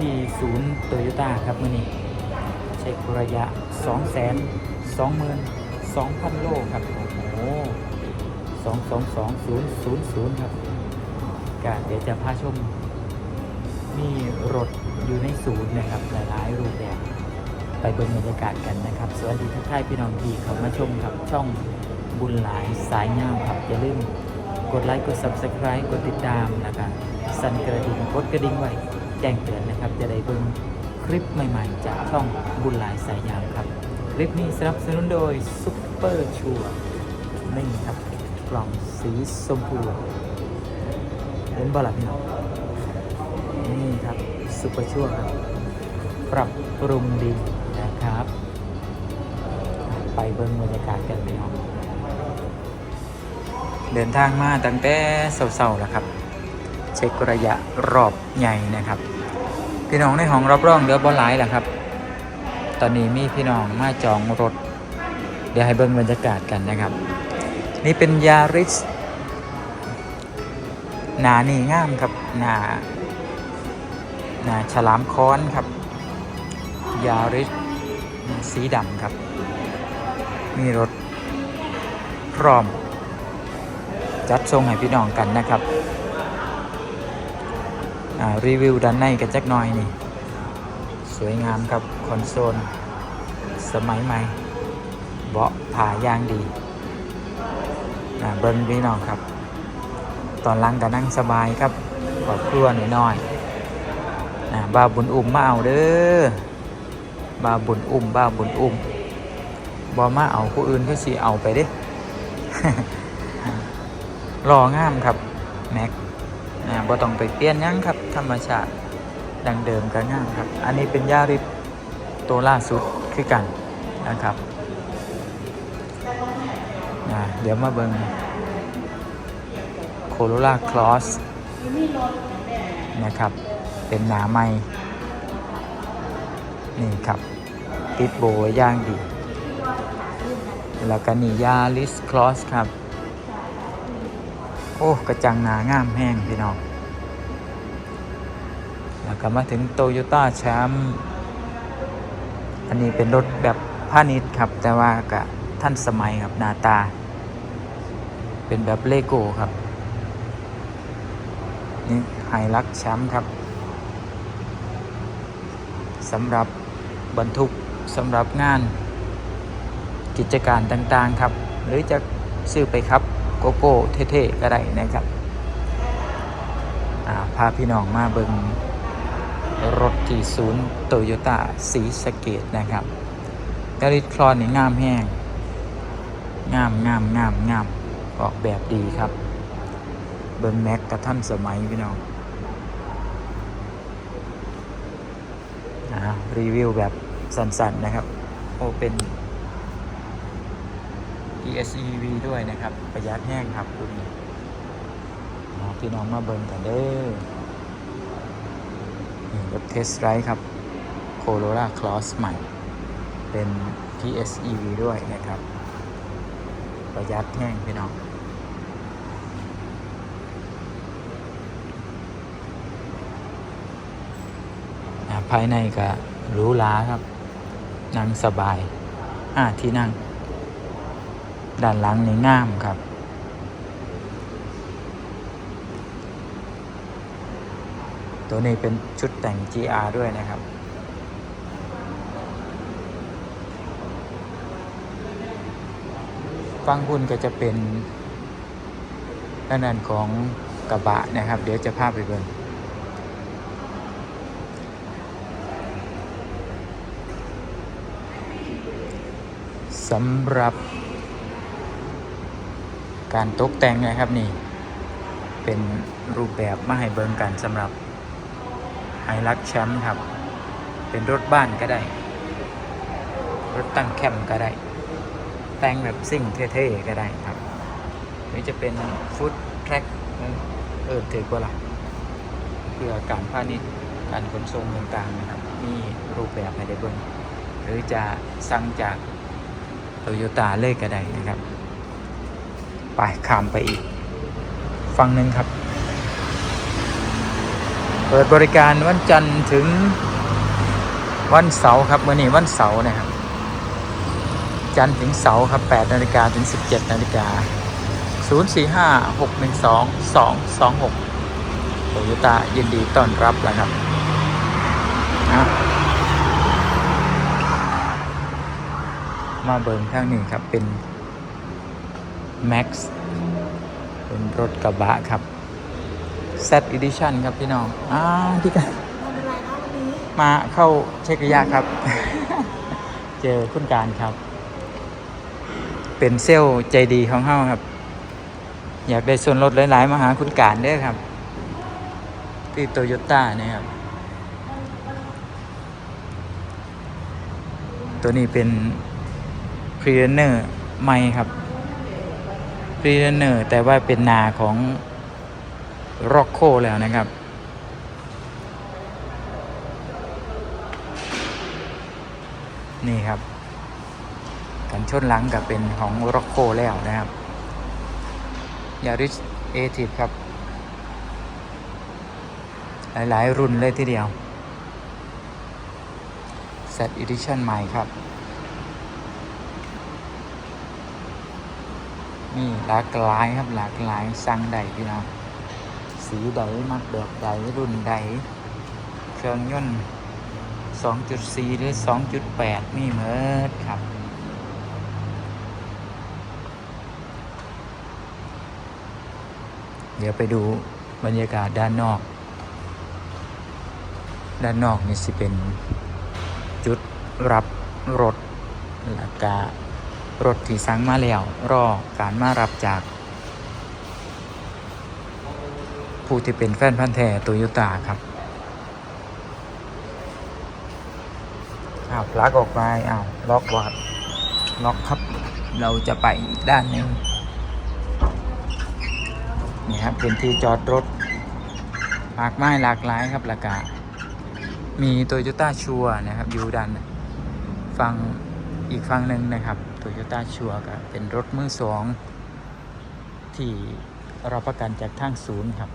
ที่ศูนย์โตโยต้าครับมื่อนี้เช็คระยะ 2 2 2 2 0 0 0 โลครับ โอ้โห2 2 2 0 0 0 ครับกาเดี๋ยวจะพาชม มีรถอยู่ในศูนย์นะครับ หลาย ๆ รูปแบบ ไปเบิ่งบรรยากาศกันนะครับ สวัสดีทุกท่านพี่น้องที่เข้ามาชมครับช่องบุญหลายสายงามครับ อย่าลืมกดไลค์ กด Subscribe กดติดตามนะครับสั่นกระดิ่งกดกระดิ่งไว้ แจ้งเตือนนะครับ จะได้เบิ่งคลิปใหม่ๆ จากช่องบุญหลายสายงามครับ คลิปนี้สนับสนุนโดยซุปเปอร์ชัวนี่ครับกล่องสีชมพูเห็นบ่ล่ะพี่น้องนี่ครับซุปเปอร์ชัวครับปรับปรุงดีนะครับ ไปเบิ่งบรรยากาศกันพี่น้องเดินทางมาตั้งแต่เช้าๆแล้วครับ เช็คระยะรอบใหญ่นะครับ พี่น้องในห้องรับรองเดือบอลไลน์แหละครับ ตอนนี้มีพี่น้องมาจองรถ เดี๋ยวให้เบิ่งบรรยากาศกันนะครับ นี่เป็นยาริสหนานี่งามครับหนาหนาฉลามค้อนครับยาริสสีดำครับ มีรถพร้อม จัดทรงให้พี่น้องกันนะครับ รีวิวด้านในกันจักหน่อยนี่ สวยงามครับคอนโซล สมัยใหม่เบาะผายางดีเบิ้งพี่น้องครับ ตอนหลังก็นั่งสบายครับครอบครัวน้อยๆอ่าบ้าบุญอุ่มมาเอาเด้อบาบุญอุ่มบาบุญอุ่มบอมาเอาผู้อื่นก็สิเอาไปเด้รองามครับแม็ก อ่าบ่ต้องไปเปลี่ยนยังครับ ธรรมชาติดังเดิมก็ง่ามครับ อันนี้เป็นยาริสตัวล่าสุดคือกันนะครับอ่าเดี๋ยวมาเบิงโคโรล่าคลอสนะครับ เป็นหนาไม้นี่ครับ ติดโบ้ย่างดี แล้วก็นี่ยาลิสคลอสครับ โอ้ กระจังหนางามแห้งพี่น้อง แล้วก็มาถึงโตโยต้าแชมป์อันนี้เป็นรถแบบพาณิชย์ครับ แต่ว่าก็ท่านสมัยครับนาตา เป็นแบบเลโก้ครับ นี่ไฮลักแชมป์ครับสำหรับบรรทุกสำหรับงานกิจการต่างๆครับ หรือจะซื้อไปครับ โกโก้เท่ๆก็ได้นะครับพาพี่น้องมาเบิงรถที่ศูนย์โตโยต้าสีสเกตนะครับกริดคลอนนี่งามแห้งงามงามงามงามออกแบบดีครับ เบิงแม็กกับท่านสมัยพี่น้องอรีวิวแบบสั้นๆนะครับ โอเป็น ESEV ด้วยนะครับ ประหยัดแห้งครับคุณพี่น้องมาเบิ่งกันเด้อนี่รถเทสไรครับ Corolla Cross ใหม่ เป็น PSEV ด้วยนะครับ ประหยัดแห้งพี่น้องภายในก็หรูหราครับ นั่งสบายอ่าที่นั่ง ด้านหลังนี่งามครับ ตัวนี้เป็นชุดแต่ง GR ด้วยนะครับฟังคุณก็จะเป็นด้านนั้นของกระบะนะครับ เดี๋ยวจะพาพไปเบิ่งสำหรับ การตกแต่งนะครับนี่ เป็นรูปแบบมาให้เบิ่งกันสำหรับไฮลักแชมป์ครับ เป็นรถบ้านก็ได้ รถตั้งแคมป์ก็ได้ แต่งแบบซิ่งเท่ๆก็ได้ครับหรือจะเป็นฟุตแทร็กเออถือกว่าล่ะเพื่อการพาณิชย์การขนส่งต่างๆนะครับ มีรูปแบบให้ได้เบิ่งหรือจะสั่งจากโตโยต้าเลยก็ได้นะครับ ไปข้ามไปอีกฝั่งหนึ่งครับ เปิดบริการวันจันทร์ถึงวันเสาร์ครับมื่อนี้วันเสาร์นะครับ จันทร์ถึงเสาร์ครับ8นาฬิกาถึง 17นาฬิกา045 612 226โตโยต้ายินดีต้อนรับแล้วครับมาเบิงข้างนี้ครับเป็น Max เป็นรถกระบะครับ Z Edition ครับพี่น้องอ่าพี่กันมาเข้าเช็คระยะครับ เจอคุณการครับ เป็นเซลใจดีของเฮาครับ อยากได้ส่วนลดหลาย ๆ มาหาคุณการเด้ครับ ที่โตโยต้าเนี่ยครับ ตัวนี้เป็นพรีเนอร์ใหม่ครับ พรีเนอร์แต่ว่าเป็นนาของร็อกโคแล้วนะครับ นี่ครับ กันชนหลังกับเป็นของร็อกโคแล้วนะครับยาริสเอทีครับ หลาย ๆ รุ่นเลยทีเดียว Set Edition ใหม่ครับ นี่หลากหลายครับหลากหลายสั่งใดพี่น้องสีใดมักแบบใดรุ่นใดเครื่องยนต์ 2.4 หรือ 2.8 นี่เมิดครับเดี๋ยวไปดูบรรยากาศด้านนอก ด้านนอกนี่สิเป็นจุดรับรถแล้วก็ รถที่สั่งมาแล้ว รอการมารับจาก ผู้ที่เป็นแฟนพันธ์แท้โตโยต้าครับอ้าวลักออกไปอ้าวล็อกวัดล็อกครับ เราจะไปอีกด้านหนึ่งนี่ครับเป็นที่จอดรถมากไม้หลากหลายครับราคามีโตโยต้าชัวนะครับอยู่ด้านฝั่ง อีกฝั่งหนึ่งนะครับโตโยต้าชัวก็เป็นรถมือสอง ที่เราประกันจากทางศูนย์ครับ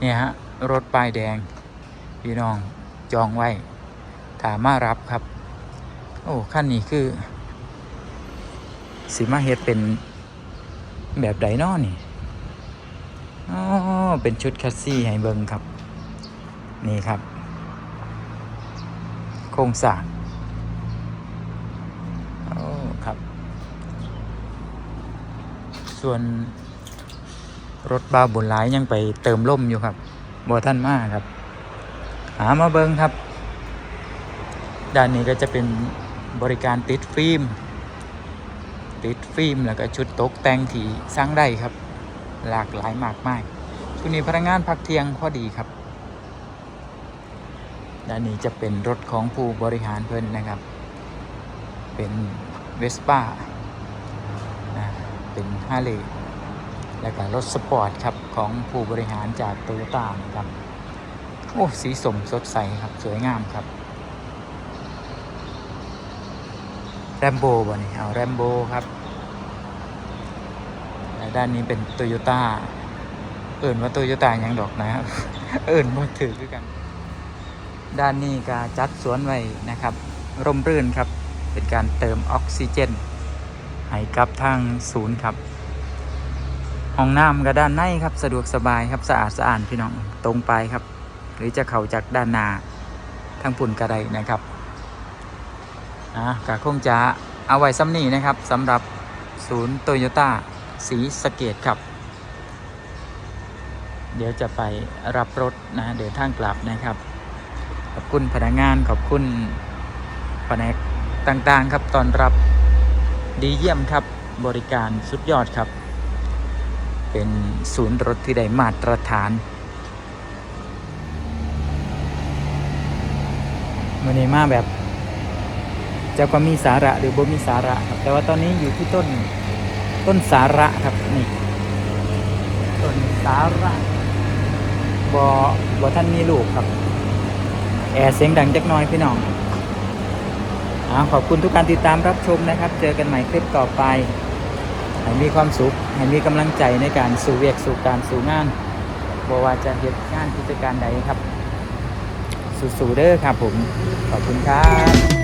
เนี่ยฮะรถป้ายแดง พี่น้องจองไว้ถามมารับครับ โอ้ขั้นนี้คือสีมาเฮ็ดเป็นแบบไดนอนี่อ๋อเป็นชุดคัสซี่ให้เบิงครับ นี่ครับ โครงสร้างโอ้ครับ ส่วน รถบ้าบุญหลายยังไปเติมล่มอยู่ครับบ่ท่านมากครับ หามาเบิงครับ ด้านนี้ก็จะเป็นบริการติดฟิล์ม ติดฟิล์มแล้วก็ชุดตกแต่งที่สร้างได้ครับ หลากหลายมากมายช่วงนี้พนักงานพักเที่ยงพอดีครับ ด้านนี้จะเป็นรถของผู้บริหารเพิ่นนะครับ เป็นเวสป้า เป็นฮาเลแล้วก็รถสปอร์ตครับของผู้บริหารจากโตโยต้านะครับ โอ้สีสมสดใสครับสวยงามครับแรมโบบ่นี่เอาแรมโบครับและด้านนี้เป็นโตโยต้าเอิ่นว่าโตโยต้ายังดอกนะครับเอิ่นมาถือคือกัน ด้านนี้ก็จัดสวนไว้นะครับ ร่มรื่นครับ เป็นการเติมออกซิเจน ให้กับทางศูนย์ครับ ห้องน้ำก็ด้านในครับ สะดวกสบายครับสะอาดสะอาดพี่น้องตรงไปครับ หรือจะเข้าจากด้านหน้าทางปุ่นกระไดนะครับอะก็คงจะเอาไว้ซ้ำนี้นะครับสำหรับศูนย์โตโยต้าสีสเกตครับ เดี๋ยวจะไปรับรถนะเดินทางกลับนะครับ ขอบคุณพนักงานขอบคุณแผนกต่างๆครับตอนรับ ดีเยี่ยมครับบริการสุดยอดครับ เป็นศูนย์รถที่ได้มาตรฐานวันนี้มาแบบจะก็มีสาระหรือบ่มีสาระครับ แต่ว่าตอนนี้อยู่ที่ต้นต้นสาระครับนี่ต้นสาระบอบอท่านมีลูกครับ แอร์เสียงดังจักน้อยพี่น้อง ขอบคุณทุกการติดตามรับชมนะครับ เจอกันใหม่คลิปต่อไปให้มีความสุขให้มีกำลังใจในการสู่เวียกสู่การสู่งานบ่ว่าจะเหตุงานกิจการใดครับ สู่ๆเด้อครับผม ขอบคุณครับ